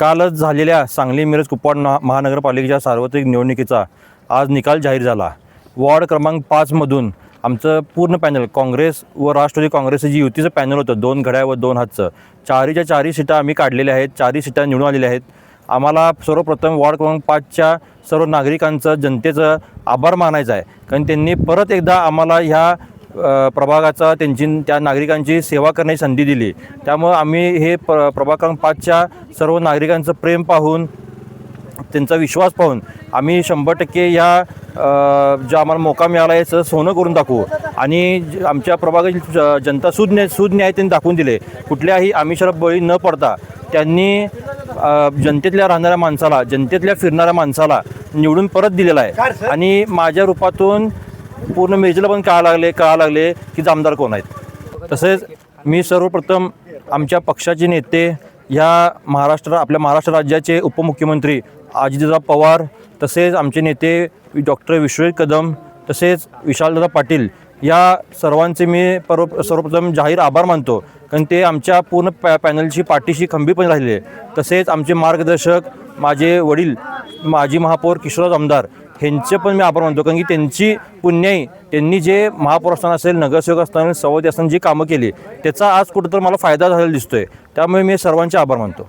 कालच झालेल्या सांगली मिरज कुपवाड महानगरपालिकेच्या सार्वत्रिक निवडणुकीचा आज निकाल जाहीर झाला. वॉर्ड क्रमांक पाचमधून आमचं पूर्ण पॅनल काँग्रेस व राष्ट्रवादी काँग्रेसचं जी युतीचं पॅनल होतं दोन घड्या व दोन हातचं. चारीच्या चारी सीटा आम्ही काढलेल्या आहेत चारी सीटा निवडून आलेल्या आहेत. आम्हाला सर्वप्रथम वॉर्ड क्रमांक पाचच्या सर्व नागरिकांचं जनतेचं आभार मानायचं आहे. कारण त्यांनी परत एकदा आम्हाला ह्या प्रभागाचा त्यांची त्या नागरिकांची सेवा करण्याची संधी दिली. त्यामुळं आम्ही हे प्र प्रभाग क्रमांक पाचच्या सर्व नागरिकांचं प्रेम पाहून त्यांचा विश्वास पाहून आम्ही शंभर टक्के या अ, जो आम्हाला मोका मिळाला आहे याचं सोनं करून दाखवू. आणि ज- आमच्या प्रभागाची ज- जनता सुज्ञ सुज्ञाय त्यांनी दाखवून दिले. कुठल्याही आमिषाला बळी न पडता त्यांनी जनतेतल्या राहणाऱ्या माणसाला जनतेतल्या फिरणाऱ्या माणसाला निवडून परत दिलेला आहे. आणि माझ्या रूपातून पूर्ण मेजला पण कळा लागले कळा लागले की जामदार कोण आहेत? तसेच मी सर्वप्रथम आमच्या पक्षाचे नेते ह्या महाराष्ट्र आपल्या महाराष्ट्र राज्याचे उपमुख्यमंत्री अजितदादा पवार तसेच आमचे नेते डॉक्टर विश्वजित कदम तसेच विशालदादा पाटील या सर्वांचे मी पर्व सर्वप्रथम जाहीर आभार मानतो. कारण ते आमच्या पूर्ण पॅ पॅनलची पाठीशी खंबीरपणे राहिले. तसेच आमचे मार्गदर्शक माझे वडील माजी महापौर किशोरराव आमदार ह्यांचे पण मी आभार मानतो. कारण की त्यांची पुण्याई त्यांनी जे महापौर असताना असेल नगरसेवक असताना संवादी असताना जी कामं केली त्याचा आज कुठंतरी मला फायदा झालेला दिसतोय. त्यामुळे मी सर्वांचे आभार मानतो.